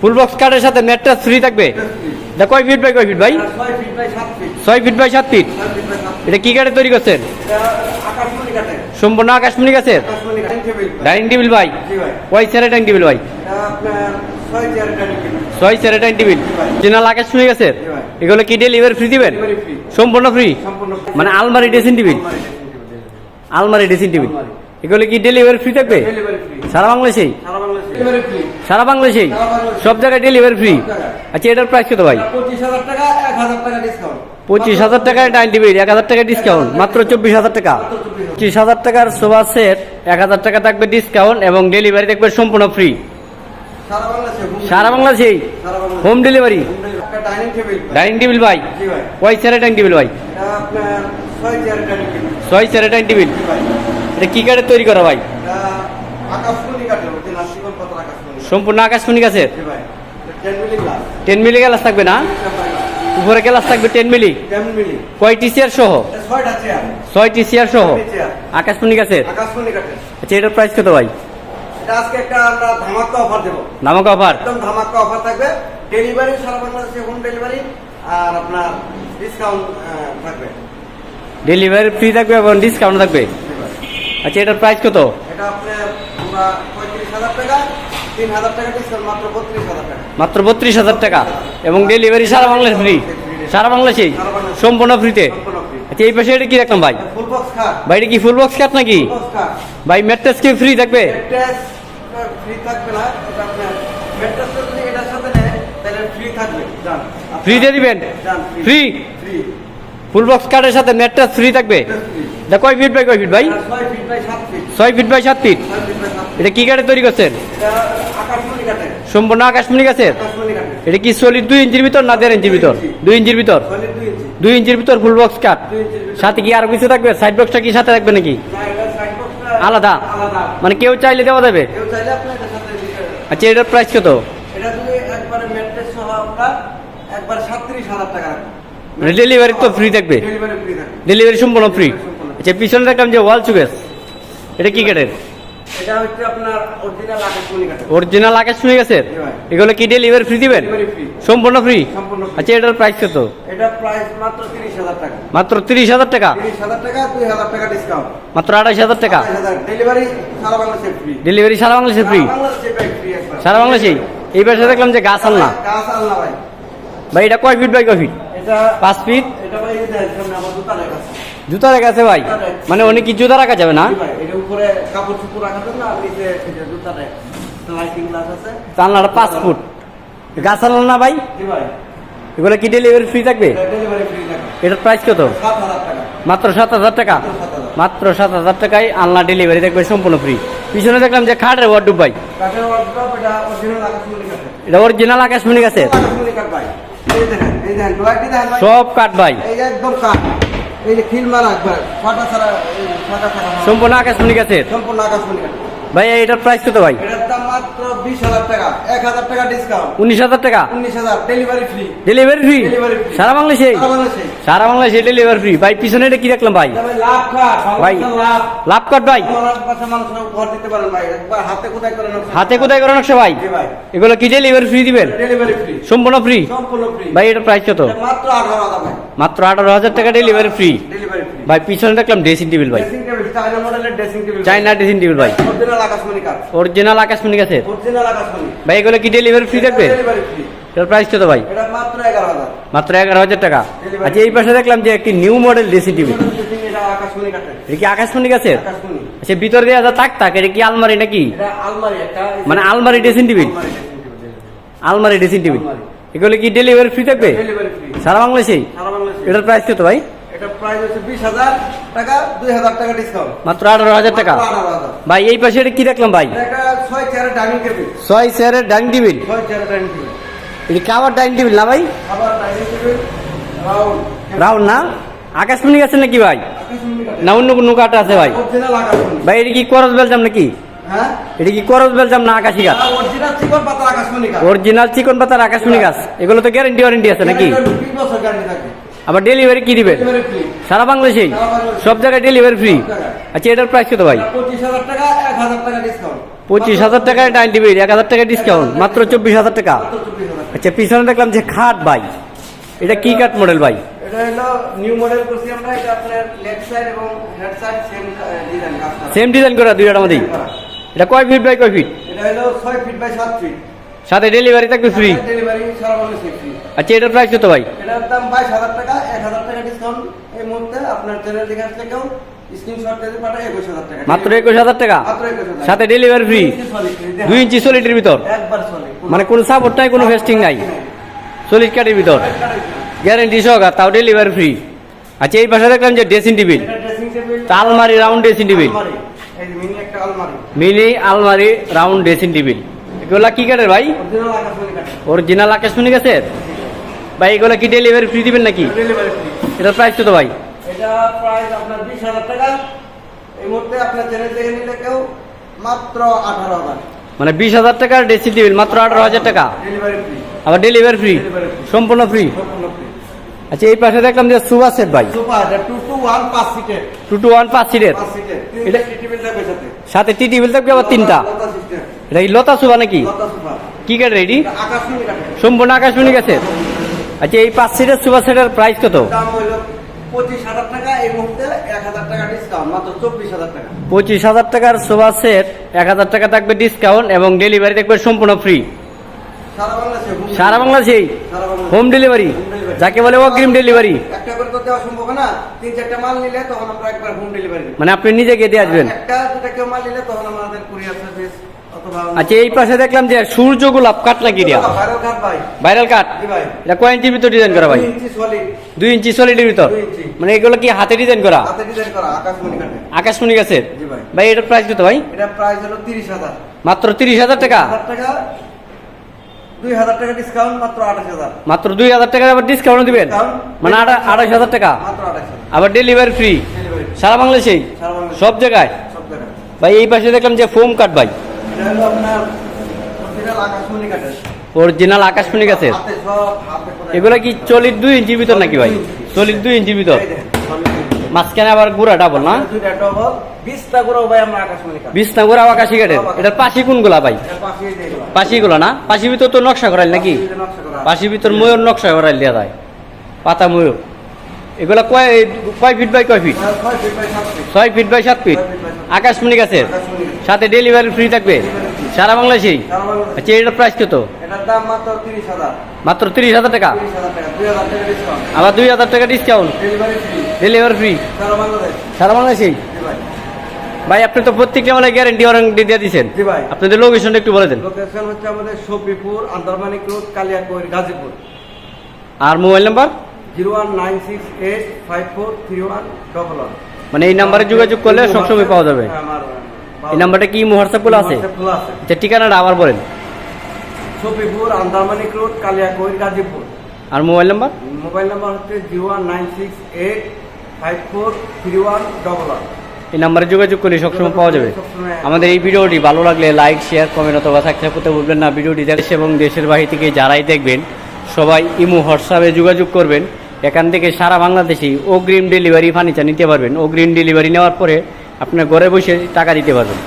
Full box কার্ডের সাথে mattress free থাকবে। এটা কয় ফিট বাই কয় ফিট ভাই? ছয় ফিট বাই সাত ফিট এটা কি কাঠে তৈরি করছেন? কাঠের সম্পূর্ণ আকাশমণি গাছের? কাঠের ডাইনিং টেবিল ভাই। কয় চেয়ারের ডাইনিং টেবিল ভাই? ছয় চেয়ার ডাইনিং টেবিল। ডাইনিং আকাশমণি গাছের? এগুলো কি ডেলিভারি ফ্রি দিবেন? সম্পূর্ণ ফ্রি মানে আলমারি ড্রেসিং টেবিল আলমারি ড্রেসিং টেবিল। এগুলো কি ডেলিভারি ফ্রি থাকবে? সারা বাংলাদেশেই? সারা বাংলাদেশে ডেলিভারি। সব জায়গায় ডেলিভারি ফ্রি আচ্ছা এটার প্রাইস কত ভাই? পঁচিশ হাজার টাকা টেবিল এক হাজার টাকা ডিসকাউন্ট মাত্র চব্বিশ হাজার টাকা। পঁচিশ হাজার টাকার সোফা সেট এক হাজার টাকা থাকবে ডিসকাউন্ট এবং ডেলিভারি থাকবে সম্পূর্ণ ফ্রি সারা বাংলাদেশে বাংলাদেশেই? হোম ডেলিভারি ডাইনিং টেবিল ভাই। কয় চেয়ারের ডাইনিং টেবিল ভাই। ছয় চেয়ার ডাইনিং টেবিল এটা কি কাঠের তৈরি করা ভাই এটা আকাশমণি কাঠের ওই যে নাসিকন পাতার আকাশমণি সম্পূর্ণ আকাশমণি গাছের টেন মিলি গ্লাস থাকবে না? উপরে গ্লাস থাকবে টেন মিলি? কয়টি চেয়ার সহ? ছয়টা চেয়ার সহ? চেয়ার আকাশমণি গাছের আচ্ছা এটার প্রাইস কত ভাই? আজকে একটা আমরা ধামাকা অফার দেবো। নামক অফার একদম ধামাকা অফার থাকবে। ডেলিভারি সারা বাংলাদেশে হোম ডেলিভারি আর আপনার ডিসকাউন্ট থাকবে। ডেলিভারি ফ্রি থাকবে এবং ডিসকাউন্ট থাকবে? আচ্ছা এটার প্রাইস কত? এটা আপনার পঁয়ত্রিশ হাজার টাকা। মাত্র বত্রিশ হাজার টাকা। এবং ডেলিভারি সারা বাংলাদেশ ফ্রি সারা বাংলাদেশেই সম্পূর্ণ ফ্রিতে আচ্ছা এই পাশে এটা কি রাখলাম ভাই? ভাই এটা কি ফুল বক্স কাট নাকি? ভাই ম্যাট্রেস কি ফ্রি থাকবে? ফ্রি দিয়ে দিবেন? ফ্রি ফুল বক্স কার্ডের সাথে ম্যাট্রেস ফ্রি থাকবে? কয় ফিট বাই কয় ফিট ভাই? ছয় ফিট বাই সাত ফিট এটা কি কাঠে তৈরি করছেন? সম্পূর্ণ আকাশমণি গাছের? এটা কি সলিড দুই ইঞ্চির ভিতর না দেড় ইঞ্চির ভিতর? দুই ইঞ্চির ভিতর? দুই ইঞ্চির ভিতর ফুল বক্স ভিতর। সাথে কি আর কিছু থাকবে? সাইড বক্সটা কি সাথে থাকবে নাকি? আলাদা? মানে কেউ চাইলে দেওয়া যাবে। আচ্ছা এটার প্রাইস কত? রাখবেন মানে তো? ডেলিভারি ফ্রি থাকবে। ডেলিভারি সম্পূর্ণ ফ্রি আচ্ছা পিছনে দেখলাম যে ওয়াল চুকেস এটা কি কাঠের এটা হচ্ছে আপনার অরিজিনাল আকাশমণি গাছের জি এগুলো কি ডেলিভারি ফ্রি দিবেন? সম্পূর্ণ ফ্রি আচ্ছা এটার প্রাইস কত? এটা প্রাইস মাত্র তিরিশ হাজার টাকা। মাত্র টাকা? টাকা টাকা ডিসকাউন্ট আড়াইশ হাজার টাকা? ডেলিভারি সারা বাংলাদেশে ফ্রি ডেলিভারি সারা বাংলাদেশে ফ্রি সারা বাংলাদেশেই? এই পাশে দেখলাম যে গাছ আনলা গাছ ভাই। ভাই এটা কয় ফিট বাই কয় ফিট এটা পাঁচ ফিট এটা ভাই সামনে আমার জুতা রেখা আছে জুতা রাখা আছে ভাই? মানে অনেক কি জুতা রাখা যাবে না? এটা উপরে কাপড় চুপড় রাখার জন্য আর নিচে এই যে লাইটিং গ্লাস আছে। জানলাটা পাঁচ ফুট। গাছ আনলা না ভাই? জি ভাই। এগুলো কি ডেলিভারি ফ্রি থাকবে? এটার প্রাইস কত? মাত্র সাত হাজার টাকা? মাত্র সাত হাজার। টাকায় আনলা ডেলিভারি দেখবে সম্পূর্ণ ফ্রি পিছনে দেখলাম যে খাটের ওয়ার্ডুব ভাই। এটা অরিজিনাল আকাশমণি গাছের সব কাঠ ভাই। একদম কাঠ। এই যে খিল মারা একবার ফাটা ছাড়া ফাটা ফাটা ছাড়া আকাশ সম্পূর্ণ আকাশমণি গাছের সম্পূর্ণ আকাশমণি কাঠ ভাই এটার প্রাইস কত ভাই? এটার দাম মাত্র বিশ হাজার টাকা। Discount delivery free delivery free সারা বাংলাদেশে? সারা বাংলাদেশে। ডেলিভারি ফ্রি ভাই পিছনে এটা কি দেখলাম ভাই? ভাই লাভ কাঠ ভাই। লাভ। লাভ ভাই। আমার পাশে মানুষ ঘর দিতে পারেন ভাই। একবার হাতে কোথায় করে নকশা? হাতে কোথায় নকশা ভাই? এগুলো কি ডেলিভারি ফ্রি দিবেন? ডেলিভারি ফ্রি সম্পূর্ণ ফ্রি সম্পূর্ণ ফ্রি ভাই এটার প্রাইস কত? মাত্র আঠারো হাজার মাত্র টাকা ডেলিভারি ফ্রি ডেলিভারি ফ্রি ভাই পিছনে দেখলাম ড্রেসিং টেবিল ভাই। চায়না মডেলের dressing table China dressing table ভাই। অরিজিনাল আকাশমণি কাঠ অরিজিনাল আকাশমণি গাছের অরিজিনাল আকাশমণি। ভাই এগুলো কি ডেলিভারি ফ্রি থাকবে? ডেলিভারি ফ্রি প্রাইস কত ভাই? এটা মাত্র এগারো হাজার। মাত্র টাকা। আচ্ছা এই পাশে দেখলাম যে একটি নিউ মডেল ড্রেসিং টেবিল এটা আকাশমণি কাঠের। এটা কি আকাশমণি গাছের আকাশমণি। আচ্ছা ভিতর দিয়ে যা তাক তাক এটা কি আলমারি নাকি? এটা আলমারি একটা মানে আলমারি ড্রেসিং টেবিল আলমারি ড্রেসিং টেবিল এগুলো কি ডেলিভারি ফ্রি থাকবে? সারা বাংলাদেশেই? বাংলাদেশে এটার প্রাইস কত ভাই? প্রাইস হচ্ছে বিশ হাজার টাকা দুই হাজার টাকা ডিসকাউন্ট মাত্র আঠারো হাজার টাকা? ভাই এই পাশে এটা কি দেখলাম ভাই? ছয় চেয়ারের ডাইনিং টেবিল ছয় চেয়ারের ডাইনিং টেবিল ছয় চেয়ারের ডাইনিং টেবিল এটা কাবার ডাইনিং টেবিল না ভাই? আবার ডাইনিং টেবিল রাউন্ড রাউন্ড না? আকাশমণি গাছে নাকি ভাই? না অন্য কোনো কাঠ আছে ভাই? ভাই এটা কি করস বেলজাম নাকি? হ্যাঁ? এটা কি করস বেলজাম না আকাশি গাছ? অরিজিনাল চিকন পাতার আকাশমণি গাছ। এগুলো তো গ্যারেন্টি ওয়ারেন্টি আছে নাকি? আবার ডেলিভারি কি দিবেন? সারা বাংলাদেশেই? বাংলাদেশে। সব জায়গায় ডেলিভারি ফ্রি আচ্ছা এটার প্রাইস কত ভাই? পঁচিশ হাজার টাকা ডাইন টিভি এক হাজার টাকা ডিসকাউন্ট মাত্র চব্বিশ হাজার টাকা। আচ্ছা পিছনে দেখলাম যে খাট ভাই। এটা কি কাট মডেল ভাই? সেম ডিজাইন করা। দুইটার মধ্যেই এটা কয় ফিট বাই কয় ফিট এটা হলো ছয় ফিট বাই সাত ফিট সাথে ডেলিভারি থাকবে ফ্রি ডেলিভারি সারা ফ্রি আচ্ছা এটার প্রাইস কত ভাই? এটার দাম বাইশ হাজার টাকা এক হাজার টাকা ডিসকাউন্ট এই মুহূর্তে আপনার চ্যানেল থেকে আসলে কেউ মাত্র একুশ হাজার টাকা? সাথে ডেলিভারি ফ্রি দুই ইঞ্চি সলিডের ভিতর? মানে কোনো সাপোর্ট নাই কোনো ফেস্টিং নাই? সলিড কাঠের ভিতর? গ্যারেন্টি সহকার তাও ডেলিভারি ফ্রি আচ্ছা এই পাশে দেখলাম যে ড্রেসিং টেবিল আলমারি রাউন্ড ড্রেসিং টেবিল মিনি আলমারি। রাউন্ড ড্রেসিং টেবিল এগুলা কি কাঠের ভাই? অরিজিনাল আকাশ শুনে গেছে ভাই এগুলো কি ডেলিভারি ফ্রি দিবেন নাকি? ডেলিভারি ফ্রি এটার প্রাইস কত ভাই? এটা প্রাইস আপনার বিশ হাজার টাকা। এই মুহূর্তে আপনার চ্যানেল থেকে নিলে কেউ মাত্র আঠারো হাজার। মানে বিশ হাজার টাকার ড্রেসিং টেবিল মাত্র আঠারো হাজার টাকা? ডেলিভারি ফ্রি আবার ডেলিভারি ফ্রি সম্পূর্ণ ফ্রি আচ্ছা এই পাশে দেখলাম যে সুবা সেট ভাই। টু টু ওয়ান পাঁচ সিটের সাথে। সাথে টি টেবিল থাকবে আবার তিনটা? এটা লতা সুবা নাকি? কি কাঠ রেডি আকাশমণি সম্পূর্ণ আকাশ শুনে গেছে আচ্ছা এই পাঁচ সিটের সুবা সেটের প্রাইস কত? দাম হলো পঁচিশ হাজার টাকা এই মুহূর্তে এক হাজার টাকা ডিসকাউন্ট মাত্র চব্বিশ হাজার টাকা। পঁচিশ হাজার টাকার সোফা সেট এক হাজার টাকা থাকবে ডিসকাউন্ট এবং ডেলিভারি থাকবে সম্পূর্ণ ফ্রি সারা বাংলাদেশে বাংলাদেশেই? হোম ডেলিভারি যাকে বলে অগ্রিম ডেলিভারি একটা করে তো দেওয়া সম্ভব না। তিন চারটা মাল নিলে তখন আমরা একবার হোম ডেলিভারি মানে আপনি নিজে গিয়ে দিয়ে আসবেন। একটা দুটা কেউ মাল নিলে তখন আমাদের কুরিয়ার সার্ভিস আচ্ছা এই পাশে দেখলাম যে সূর্য গোলাপ কাটলা কিরিয়া ভাইরাল কাট এটা কয় ইঞ্চির ভিতর ডিজাইন করা ভাই? দুই ইঞ্চি সলিড সলিডের ভিতর? মানে এগুলো কি হাতে ডিজাইন করা? আকাশমণি কাঠে আকাশমণি গাছে জি ভাই। এটার প্রাইস কত ভাই? এটা প্রাইস হলো তিরিশ হাজার। মাত্র তিরিশ হাজার টাকা? মাত্র দুই হাজার টাকা আবার ডিসকাউন্ট দিবেন? মানে আড়া- আড়াইশ হাজার টাকা? আবার ডেলিভারি ফ্রি সারা বাংলাদেশেই? বাংলাদেশে। সব জায়গায়? সব জায়গায়। ভাই এই পাশে দেখলাম যে ফোম কাট ভাই। এটা হলো আপনার অরিজিনাল আকাশমণি কাঠের। অরিজিনাল আকাশমণি গাছে হাতে সব হাতে করে। এগুলো কি চল্লিশ দুই ইঞ্চির ভিতর নাকি ভাই? চল্লিশ দুই ইঞ্চির ভিতর? মাঝখানে আবার গুড়া ডাবল না? গুড়া আকাশি কাঠের? এটার পাশি কোনগুলা ভাই? পাশিগুলো না? ভিতর তো নকশা করাইল নাকি? পাশে ভিতর ময়ূর নকশা করাইল দেওয়া যায়। পাতা ময়ূর। এগুলা কয় কয় ফিট বাই কয় ফিট ছয় ফিট বাই সাত ফিট। আকাশমণি গাছের। সাথে ডেলিভারি ফ্রি থাকবে। সারা বাংলাদেশেই? আচ্ছা এটার প্রাইস কত? মাত্র তিরিশ হাজার। টাকা? আবার দুই হাজার টাকা ডিসকাউন্ট ডেলিভারি ফ্রি সারা বাংলাদেশেই? ভাই। আপনি তো প্রত্যেকটা মানে গ্যারেন্টি ওয়ারেন্টি দিয়ে দিচ্ছেন আপনাদের লোকেশনটা একটু বলে দেন। লোকেশন হচ্ছে আমাদের সফিপুর আন্দারমানিক রোড কালিয়াকৈর গাজীপুর। আর mobile number? Zero one nine six eight five four three one double one. মানে এই নাম্বারে যোগাযোগ করলে সবসময় পাওয়া যাবে। আমার এই নাম্বারটা কি হোয়াটসঅ্যাপগুলো আছে? খোলা আছে। আচ্ছা ঠিকানাটা আবার বলেন। সফিপুর আন্দারমানিক রোড কালিয়াকৈর গাজীপুর। আর মোবাইল নাম্বার? মোবাইল নাম্বার হচ্ছে zero one nine six eight five four three one double one. এই নাম্বারে যোগাযোগ করলে সবসময় পাওয়া যাবে। আমাদের এই ভিডিওটি ভালো লাগলে লাইক শেয়ার কমেন্ট অথবা সাবস্ক্রাইব করতে ভুলবেন না। ভিডিওটি দেশ এবং দেশের বাহির থেকে যারাই দেখবেন সবাই ইমো হোয়াটসঅ্যাপে যোগাযোগ করবেন। এখান থেকে সারা বাংলাদেশেই অগ্রিম ডেলিভারি ফার্নিচার নিতে পারবেন। অগ্রিম ডেলিভারি নেওয়ার পরে আপনার ঘরে বসে টাকা দিতে পারবেন।